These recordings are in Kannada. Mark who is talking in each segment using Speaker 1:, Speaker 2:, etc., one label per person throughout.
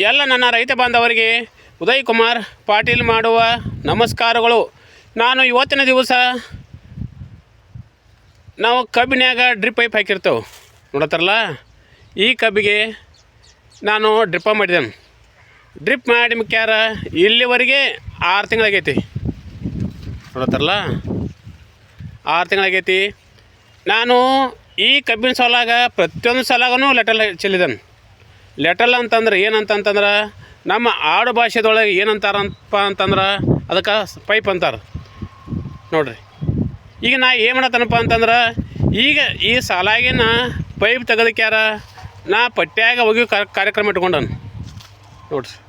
Speaker 1: ಎಲ್ಲ ನನ್ನ ರೈತ ಬಾಂಧವರಿಗೆ ಉದಯ್ ಕುಮಾರ್ ಪಾಟೀಲ್ ಮಾಡುವ ನಮಸ್ಕಾರಗಳು. ನಾನು ಇವತ್ತಿನ ದಿವಸ ನಾವು ಕಬ್ಬಿನ್ಯಾಗ ಡ್ರಿಪ್ ಪೈಪ್ ಹಾಕಿರ್ತೇವೆ. ನೋಡತ್ತಾರಲ್ಲ? ಈ ಕಬ್ಬಿಗೆ ನಾನು ಡ್ರಿಪ್ಪ ಮಾಡಿದ್ದೇನೆ. ಡ್ರಿಪ್ ಮಾಡಿ ಮುಖ್ಯಾರ ಇಲ್ಲಿವರೆಗೆ ಆರು ತಿಂಗಳಾಗೈತಿ. ನೋಡತ್ತಾರಲ್ಲ? ಆರು ತಿಂಗಳಾಗೈತಿ. ನಾನು ಈ ಕಬ್ಬಿನ ಸಾಲಾಗ ಪ್ರತಿಯೊಂದು ಸಾಲಾಗೂ ಲೆಟರ್ ಚೆಲ್ಲಿದ್ದಾನೆ. ಲೆಟಲ್ ಅಂತಂದ್ರೆ ಏನಂತಂತಂದ್ರೆ, ನಮ್ಮ ಆಡು ಭಾಷೆದೊಳಗೆ ಏನಂತಾರಪ್ಪ ಅಂತಂದ್ರೆ, ಅದಕ್ಕೆ ಪೈಪ್ ಅಂತಾರೆ. ನೋಡ್ರಿ. ಈಗ ನಾ ಏನು ಮಾಡತ್ತನಪ್ಪ ಅಂತಂದ್ರೆ, ಈಗ ಈ ಸಾಲಾಗಿನ ಪೈಪ್ ತೆಗೆದಕ್ಯಾರ ನಾ ಪಟ್ಟ್ಯಾಗ ಹೋಗಿ ಕಾರ್ಯಕ್ರಮ ಇಟ್ಕೊಂಡನು. ನೋಡ್ರಿ.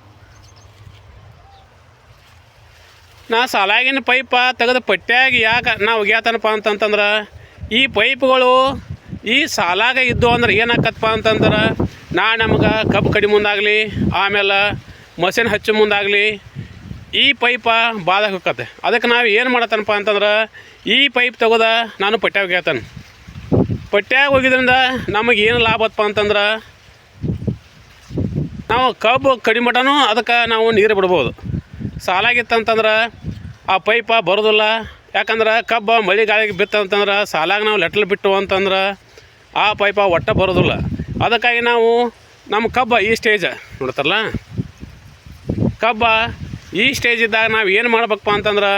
Speaker 1: ನಾ ಸಾಲಾಗಿನ ಪೈಪ ತೆಗೆದು ಪಟ್ಟ್ಯಾಗ ಯಾಕೆ ನಾ ಒಗ್ಯಾತನಪ್ಪ ಅಂತಂತಂದ್ರೆ, ಈ ಪೈಪ್ಗಳು ಈ ಸಾಲಾಗ ಇದ್ದು ಅಂದ್ರೆ ಏನಾಕತ್ತಪ್ಪ ಅಂತಂದ್ರೆ ನಾ ನಮ್ಗೆ ಕಬ್ಬು ಕಡಿ ಮುಂದಾಗಲಿ, ಆಮೇಲೆ ಮಷಿನ್ ಹಚ್ಚೋ ಮುಂದಾಗಲಿ, ಈ ಪೈಪ ಬಾದ ಹೋಗತ್ತೆ ಅದಕ್ಕೆ ನಾವು ಏನು ಮಾಡತ್ತನಪ್ಪ ಅಂತಂದ್ರೆ, ಈ ಪೈಪ್ ತೆಗೆದ ನಾನು ಪಟ್ಟ್ಯಾಗ ಒಗ್ಯಾತನ ಪಟ್ಟ್ಯಾಗ ಹೋಗಿದ್ರಿಂದ ನಮಗೆ ಏನು ಲಾಭ ಅಂತಂದ್ರೆ, ನಾವು ಕಬ್ಬು ಕಡಿಮೆ ಮಟನೂ ಅದಕ್ಕೆ ನಾವು ನೀರು ಬಿಡ್ಬೋದು. ಸಾಲಾಗಿತ್ತಂತಂದ್ರೆ ಆ ಪೈಪ ಬರೋದಿಲ್ಲ. ಯಾಕಂದ್ರೆ ಕಬ್ಬು ಮಳೆ ಗಾಳಿಗೆ ಬಿತ್ತಂತಂದ್ರೆ ಸಾಲಾಗ ನಾವು ಲೆಟ್ಲ್ ಬಿಟ್ಟು ಅಂತಂದ್ರೆ ಆ ಪೈಪ ಒಟ್ಟ ಬರೋದಿಲ್ಲ. ಅದಕ್ಕಾಗಿ ನಾವು ನಮ್ಮ ಕಬ್ಬ ಈ ಸ್ಟೇಜ್ ನೋಡ್ತಾರಲ್ಲ? ಕಬ್ಬ ಈ ಸ್ಟೇಜ್ ಇದ್ದಾಗ ನಾವು ಏನು ಮಾಡ್ಬೇಕಪ್ಪ ಅಂತಂದ್ರೆ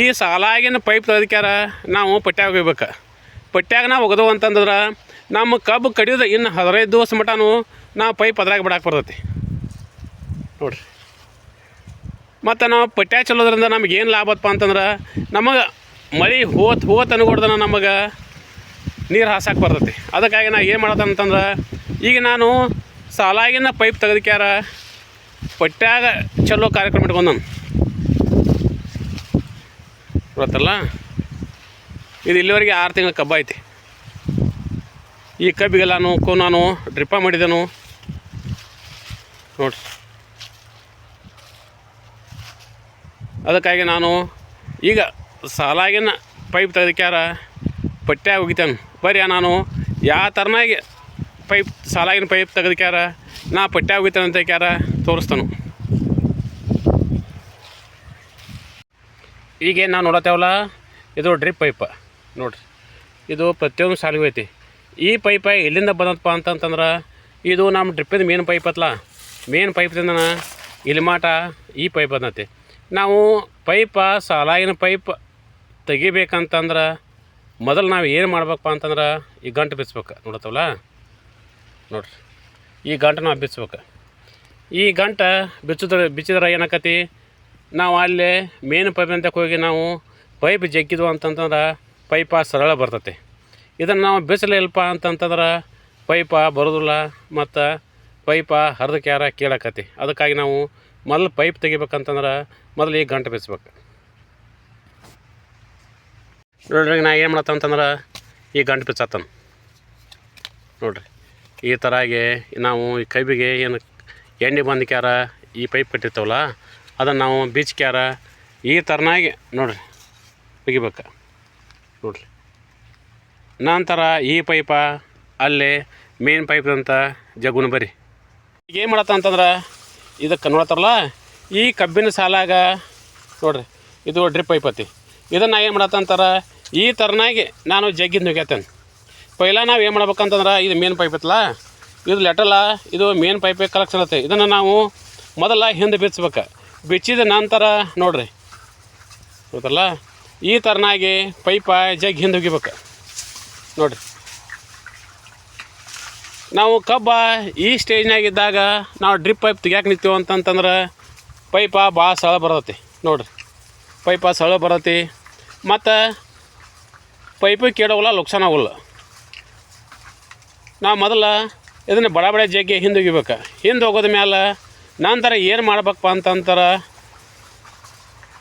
Speaker 1: ಈ ಸಾಲಾಗಿನ ಪೈಪ್ ತೆಗೆದಕ್ಯಾರ ನಾವು ಪಟ್ಟ್ಯಾಗ ಹೋಗ್ಬೇಕು ಪಟ್ಟ್ಯಾಗ ನಾವು ಒಗದು ಅಂತಂದ್ರೆ ನಮ್ಮ ಕಬ್ಬು ಕಡಿಯೋದು ಇನ್ನು ಹದಿನೈದು ದಿವಸ ಮಟನೂ ನಾವು ಪೈಪ್ ಅದ್ರಾಗ ಬಿಡಕ್ಕೆ ಬರ್ತೈತಿ. ನೋಡ್ರಿ. ಮತ್ತು ನಾವು ಪಟ್ಟ್ಯಾಗ ಚಲೋದ್ರಿಂದ ನಮ್ಗೆ ಏನು ಲಾಭ ಆತಪ್ಪ ಅಂತಂದ್ರೆ ನಮಗೆ ಮಳೆ ಹೋತ್ ಹೋತ್ ಅನ್ಕೊಡ್ದನ ನಮಗೆ ನೀರು ಹಾಸಕ್ಕೆ ಬರ್ತೈತಿ. ಅದಕ್ಕಾಗಿ ನಾವು ಏನು ಮಾಡತ್ತಂತಂದ್ರೆ ಈಗ ನಾನು ಸಾಲಾಗಿನ ಪೈಪ್ ತೆಗೆದಕ್ಯಾರ? ಪಟ್ಟ್ಯಾಗ ಚಲೋ ಕಾರ್ಯಕ್ರಮ ಇಟ್ಕೊಂಡನು. ಗೊತ್ತಲ್ಲ? ಇದು ಇಲ್ಲಿವರೆಗೆ ಆರು ತಿಂಗಳ ಕಬ್ಬ ಐತಿ. ಈ ಕಬ್ಬಿಗೆಲ್ಲಾನು ಕೋ ನಾನು ಡ್ರಿಪ್ಪ ಮಾಡಿದೆನು ನೋಡಿ. ಅದಕ್ಕಾಗಿ ನಾನು ಈಗ ಸಾಲಾಗಿನ ಪೈಪ್ ತೆಗೆದಕ್ಯಾರ ಪಟ್ಟ್ಯಾಗ ಹೋಗಿತೇನೆ ಬರೀ ನಾನು ಯಾವ ಥರನಾಗಿ ಪೈಪ್, ಸಾಲಾಗಿನ ಪೈಪ್ ತೆಗೆದಕ್ಯಾರ, ನಾ ಹೋಗಿತೇನೆ ಅಂತ ಕ್ಯಾರ ತೋರಿಸ್ತಾನು. ಈಗೇನು ನಾವು ನೋಡತ್ತೇವಲ್ಲ, ಇದು ಡ್ರಿಪ್ ಪೈಪ, ನೋಡ್ರಿ. ಇದು ಪ್ರತಿಯೊಂದು ಸಾಲಿಗೂ ಐತಿ. ಈ ಪೈಪ ಎಲ್ಲಿಂದ ಬಂದಪ್ಪ ಅಂತಂತಂದ್ರೆ, ಇದು ನಮ್ಮ ಡ್ರಿಪ್ಪಿಂದ ಮೇನ್ ಪೈಪ್ ಅತ್ಲ. ಮೇನ್ ಪೈಪ್ದಿಂದ ಇಲ್ಲಿ ಮಾಟ ಈ ಪೈಪ್ ಬಂದೈತಿ. ನಾವು ಪೈಪ, ಸಾಲಾಗಿನ ಪೈಪ್ ತೆಗಿಬೇಕಂತಂದ್ರೆ, ಮೊದಲು ನಾವು ಏನು ಮಾಡ್ಬೇಕಪ್ಪ ಅಂತಂದ್ರೆ, ಈ ಗಂಟು ಬಿಸ್ಬೇಕು, ನೋಡತ್ತವಲ್ಲ? ನೋಡ್ರಿ. ಈ ಗಂಟು ನಾವು ಬಿಚ್ಚಬೇಕು ಈ ಗಂಟ ಬಿಚ್ಚಿದ್ರೆ ಬಿಚ್ಚಿದ್ರೆ ಏನಾಕತಿ? ನಾವು ಅಲ್ಲಿ ಮೇನ್ ಪೈಪ್ ಅಂತ ಹೋಗಿ ನಾವು ಪೈಪ್ ಜಗ್ಗಿದ್ವು ಅಂತಂತಂದ್ರೆ ಪೈಪ ಸರಳ ಬರ್ತೈತಿ. ಇದನ್ನು ನಾವು ಬಿಸಿಲಿಲ್ಪ ಅಂತಂತಂದ್ರೆ ಪೈಪ ಬರೋದಿಲ್ಲ ಮತ್ತು ಪೈಪ ಹರಿದು ಕ್ಯಾರ ಕೇಳಕತಿ. ಅದಕ್ಕಾಗಿ ನಾವು ಮೊದಲು ಪೈಪ್ ತೆಗಿಬೇಕಂತಂದ್ರೆ ಮೊದಲು ಈ ಗಂಟೆ ಬಿಸ್ಬೇಕು ನೋಡ್ರಿ ನಾ ಏನು ಮಾಡತ್ತಂತಂದ್ರೆ ಈ ಗಂಟು ಬಿಚ್ಚತ್ತಾನ. ನೋಡ್ರಿ. ಈ ಥರಾಗಿ ನಾವು ಈ ಕೈಬಿಗೆ ಏನು ಎಣ್ಣೆ ಬಂದಕ್ಯಾರ ಈ ಪೈಪ್ ಕಟ್ಟಿರ್ತವಲ್ಲ, ಅದನ್ನು ನಾವು ಬೀಚ್ಕ್ಯಾರ ಈ ಥರನಾಗಿ ನೋಡ್ರಿ ತೆಗಿಬೇಕು ನೋಡ್ರಿ. ನಂತರ ಈ ಪೈಪ, ಅಲ್ಲಿ ಮೇನ್ ಪೈಪ್ದಂತ ಜಗುನ ಬರಿ. ಈಗ ಏನು ಮಾಡತ್ತ ಅಂತಂದ್ರೆ, ಇದಕ್ಕೆ ನೋಡ್ತಾರಲ್ಲ ಈ ಕಬ್ಬಿನ ಸಾಲಾಗ, ನೋಡ್ರಿ, ಇದು ಡ್ರಿಪ್ ಪೈಪ್ ಐತಿ ಇದನ್ನು ಏನು ಮಾಡತ್ತಂತಾರೆ ಈ ಥರನಾಗಿ ನಾನು ಜಗ್ಗಿದ್ದು ನುಗ್ಯಾತೇನೆ. ಪೈಲ ನಾವು ಏನು ಮಾಡ್ಬೇಕಂತಂದ್ರೆ, ಇದು ಮೇನ್ ಪೈಪ್ ಐತಲ್ಲ, ಇದು ಲೆಟಲ್ಲ ಇದು ಮೇನ್ ಪೈಪ್ ಕಲೆಕ್ಷನ್ ಐತೆ. ಇದನ್ನು ನಾವು ಮೊದಲ ಹಿಂದೆ ಬಿಚ್ಚಬೇಕು ಬಿಚ್ಚಿದ ನಂತರ ನೋಡ್ರಿ. ಗೊತ್ತಲ್ಲ? ಈ ಥರನಾಗಿ ಪೈಪ ಜಗ್ ಹಿಂದೆ ಹೋಗಿಬೇಕು ನೋಡ್ರಿ. ನಾವು ಕಬ್ಬ ಈ ಸ್ಟೇಜ್ನಾಗಿದ್ದಾಗ ನಾವು ಡ್ರಿಪ್ ಪೈಪ್ ತೆಗ್ಯಾಕೆ ನಿಂತೀವಿ ಅಂತಂತಂದ್ರೆ ಪೈಪ ಭಾಳ ಸಳ ಬರತ್ತೆ. ನೋಡ್ರಿ. ಪೈಪ ಸಳ ಬರತಿ ಮತ್ತು ಪೈಪು ಕೇಳೋಲ್ಲ ಲುಕ್ಸಾನ್ ಆಗೋಲ್ಲ. ನಾವು ಮೊದಲು ಇದನ್ನು ಬಡ ಬಡ ಜಗ್ಗಿ ಹಿಂದೆ ಹೋಗಿಬೇಕು ಹಿಂದೆ ಹೋಗೋದ ಮ್ಯಾಲೆ ನಂತರ ಏನು ಮಾಡ್ಬೇಕಪ್ಪ ಅಂತಂತಾರೆ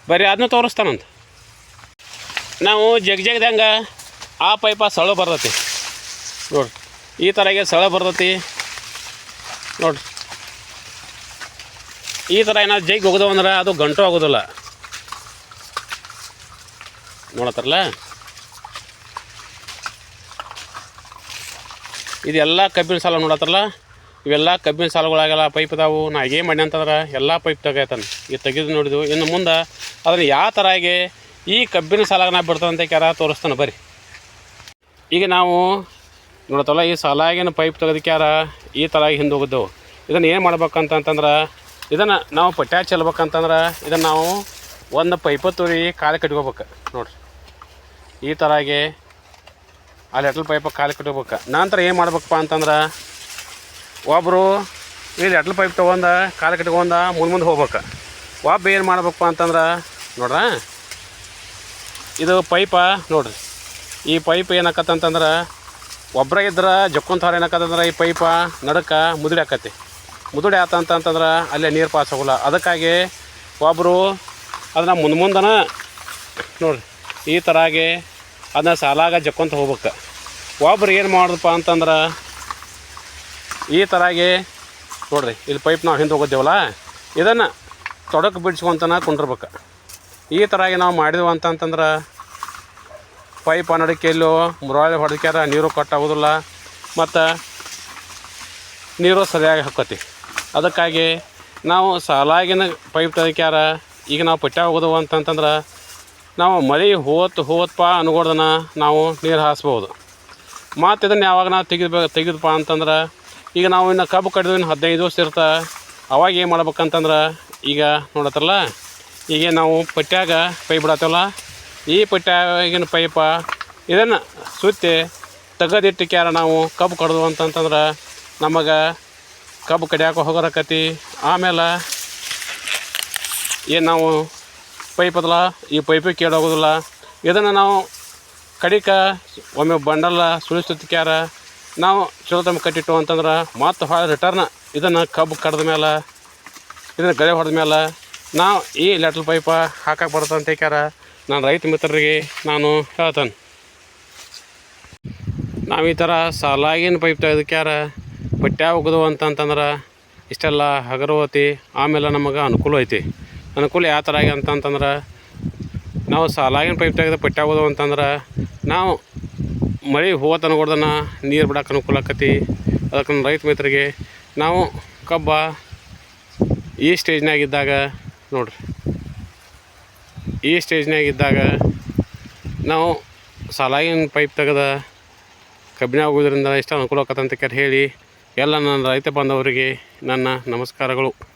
Speaker 1: ಬರೀ ಅದನ್ನ ತೋರಿಸ್ತಾನಂತ. ನಾವು ಜಗ್ ಜಗ್ದಂಗೆ ಆ ಪೈಪ ಸಳ ಬರ್ತೈತಿ. ನೋಡ್ರಿ, ಈ ಥರಗೆ ಸಳ ಬರ್ತೈತಿ. ನೋಡ್ರಿ, ಈ ಥರ ಏನಾದ್ರು ಜೈಗೆ ಹೋಗೋದು ಅಂದ್ರೆ ಅದು ಗಂಟು ಆಗೋದಿಲ್ಲ. ನೋಡತ್ತಾರಲ್ಲ? ಇದೆಲ್ಲ ಕಬ್ಬಿನ ಸಾಲ ನೋಡತ್ತಲ್ಲ ಇವೆಲ್ಲ ಕಬ್ಬಿನ ಸಾಲಗಳಾಗೆಲ್ಲ ಪೈಪ್ ಅದಾವು ನಾ ಏನು ಮಾಡಿ ಅಂತಂದ್ರೆ ಎಲ್ಲ ಪೈಪ್ ತೆಗೈತಾನೆ ಈಗ ತೆಗೆದು ನೋಡಿದ್ವು. ಇನ್ನು ಮುಂದೆ ಅದನ್ನು ಯಾವ ಥರ ಆಗಿ ಈ ಕಬ್ಬಿನ ಸಾಲಾಗ ನಾ ಅಂತ ಕ್ಯಾರ ತೋರಿಸ್ತಾನೆ ಬರ್ರಿ. ಈಗ ನಾವು ನೋಡತ್ತಲ್ಲ, ಈ ಸಾಲಾಗಿನ ಪೈಪ್ ತೆಗೆದಕ್ಯಾರ ಈ ಥರ ಹಿಂದೆ ಹೋಗಿದ್ದೆವು. ಇದನ್ನು ಏನು ಮಾಡ್ಬೇಕಂತಂತಂದ್ರೆ ಇದನ್ನು ನಾವು ಪಟ್ಯಾಗ ಚೆಲ್ಬೇಕಂತಂದ್ರೆ ಇದನ್ನು ನಾವು ಒಂದು ಪೈಪ ತೋರಿ ಕಾಲು ಕಟ್ಕೋಬೇಕು. ನೋಡ್ರಿ. ಈ ಥರಾಗಿ ಅಲ್ಲಿ ಎಟ್ಲ್ ಪೈಪ ಕಾಲು ಕಟ್ಟಬೇಕು. ನಂತರ ಏನು ಮಾಡ್ಬೇಕಪ್ಪ ಅಂತಂದ್ರೆ ಒಬ್ಬರು ಇಲ್ಲಿ ಎಟ್ಲ್ ಪೈಪ್ ತೊಗೊಂಡ ಕಾಲು ಕಟ್ಕೊಂಡ ಮುಂದೆ ಮುಂದೆ ಹೋಗ್ಬೇಕು. ಒಬ್ಬ ಏನು ಮಾಡ್ಬೇಕಪ್ಪ ಅಂತಂದ್ರೆ, ನೋಡ್ರ? ಇದು ಪೈಪ ನೋಡ್ರಿ. ಈ ಪೈಪ್ ಏನಾಕತ್ತಂತಂದ್ರೆ ಒಬ್ಬರ ಇದ್ರೆ ಜಕ್ಕೊಂತಾರ ಏನಾಕತ್ತಂದ್ರೆ, ಈ ಪೈಪ ನಡಕ ಮುದುಡಿ ಆಕತಿ ಮುದುಡಿ ಆತಂತಂತಂದ್ರೆ ಅಲ್ಲೇ ನೀರು ಪಾಸ್ ಹೋಗಲ್ಲ ಅದಕ್ಕಾಗಿ ಒಬ್ಬರು ಅದನ್ನ ಮುಂದೆ ಮುಂದನ ನೋಡ್ರಿ. ಈ ಥರಾಗಿ ಅದನ್ನ ಸಾಲಾಗ ಜಕ್ಕೊಂತ ಹೋಗ್ಬೇಕು. ಒಬ್ರು ಏನು ಮಾಡಿದ್ರಪ್ಪ ಅಂತಂದ್ರೆ ಈ ಥರಾಗಿ ನೋಡ್ರಿ, ಇಲ್ಲಿ ಪೈಪ್ ನಾವು ಹಿಂದೆ ಹೋಗಿದ್ದೇವಲ್ಲ ಇದನ್ನು ತೊಡಕು ಬಿಡ್ಸ್ಕೊಂತನ ಕುಂಡಿರ್ಬೇಕು. ಈ ಥರಾಗಿ ನಾವು ಮಾಡಿದೆವು ಅಂತಂತಂದ್ರೆ ಪೈಪ್ ಅನ್ನೋದಕ್ಕೆ ಎಲ್ಲೋ, ಮುರಾಳಿ ಹೊಡೆದ್ಕ್ಯಾರ ನೀರು ಕಟ್ಟಾಗೋದಿಲ್ಲ, ಮತ್ತು ನೀರು ಸರಿಯಾಗಿ ಹಾಕೋತಿ ಅದಕ್ಕಾಗಿ ನಾವು ಸಾಲಾಗಿನ ಪೈಪ್ ತೆಗಿಕ್ಯಾರ ಈಗ ನಾವು ಪಟ್ಟ ಹೋಗೋದು ಅಂತಂತಂದ್ರೆ ನಾವು ಮಳೆ ಹೋವತ್ತು ಹೋತ್ಪ ಅನ್ಗೋಡ್ದನ ನಾವು ನೀರು ಹಾಸ್ಬೋದು. ಮತ್ತು ಇದನ್ನು ಯಾವಾಗ ನಾವು ತೆಗೆದ್ಬೇಕು ತೆಗೆದಪ್ಪ ಅಂತಂದ್ರೆ ಈಗ ನಾವು ಇನ್ನು ಕಬ್ಬು ಕಡಿದು ಇನ್ನು ಹದಿನೈದು ದಿವಸ ಇರ್ತಾ ಅವಾಗ ಏನು ಮಾಡ್ಬೇಕಂತಂದ್ರೆ ಈಗ ನೋಡತ್ತಲ್ಲ ಈಗ ನಾವು ಪಟ್ಯಾಗ ಪೈಪ್ ಬಿಡತ್ತಲ್ಲ ಈ ಪಟ್ಯಾಗಿನ ಪೈಪ ಇದನ್ನು ಸುತ್ತಿ ತೆಗೆದಿಟ್ಟಕ್ಯಾರ ನಾವು ಕಬ್ಬು ಕಡ್ದು ಅಂತಂತಂದ್ರೆ ನಮಗೆ ಕಬ್ಬು ಕಡಿಯಾಕೆ ಹೋಗೋರಕತಿ ಆಮೇಲೆ ಏನು ನಾವು ಪೈಪ್ ಅದಲ್ಲ, ಈ ಪೈಪೇ ಕೇಳೋಗೋದಿಲ್ಲ ಇದನ್ನು ನಾವು ಕಡಿಕ, ಒಮ್ಮೆ ಬಂಡಲ್ಲ ಸುಳಿಸ್ತಿಕ್ಯಾರ ನಾವು ಚಲೋ ತಮ್ಮ ಕಟ್ಟಿಟ್ಟು ಅಂತಂದ್ರೆ ಮತ್ತೆ ಹೊಳೆ ರಿಟರ್ನ್ ಇದನ್ನು ಕಬ್ಬು ಕಡ್ದ ಮೇಲೆ ಇದನ್ನು ಗಳೆ ಹೊಡೆದ ಮೇಲೆ ನಾವು ಈ ಲೆಟ್ಲ್ ಪೈಪ ಹಾಕಕ್ಕೆ ಬರ್ತಂತ ಕ್ಯಾರ ನಾನು ರೈತ ಮಿತ್ರರಿಗೆ ನಾನು ಹೇಳ್ತೇನೆ. ನಾವು ಈ ಥರ ಸಾಲಾಗಿನ ಪೈಪ್ ತೆಗೆದಕ್ಯಾರ ಪಟ್ಟ್ಯಾ ಹೋಗೋದು ಅಂತಂತಂದ್ರೆ ಇಷ್ಟೆಲ್ಲ ಹಗರವತಿ, ಆಮೇಲೆ ನಮಗೆ ಅನುಕೂಲ ಐತಿ. ಅನುಕೂಲ ಯಾವ ಥರ ಆಗಿ ಅಂತಂತಂದ್ರೆ, ನಾವು ಸಾಲಾಗಿನ ಪೈಪ್ ತೆಗೆದು ಪಟ್ಟಾಗೋದು ಅಂತಂದ್ರೆ, ನಾವು ಮಳೆ ಹೋತ ಅನ್ಕೊಡ್ದನ ನೀರು ಬಿಡಕ್ಕೆ ಅನುಕೂಲ ಆಕತಿ. ಅದಕ್ಕೆ ನಮ್ಮ ರೈತ ಮಿತ್ರರಿಗೆ ನಾವು ಕಬ್ಬ ಈ ಸ್ಟೇಜ್ನಾಗಿದ್ದಾಗ ನೋಡ್ರಿ. ಈ ಸ್ಟೇಜ್ನಾಗಿದ್ದಾಗ ನಾವು ಸಾಲಾಗಿನ ಪೈಪ್ ತೆಗೆದ ಕಬ್ಬಿನ ಹೋಗೋದ್ರಿಂದ ಎಷ್ಟು ಅನುಕೂಲ ಆಕತ್ತಂತ ಕೇಳಿ ಹೇಳಿ ಎಲ್ಲ ನನ್ನ ರೈತ ಬಾಂಧವರಿಗೆ ನನ್ನ ನಮಸ್ಕಾರಗಳು.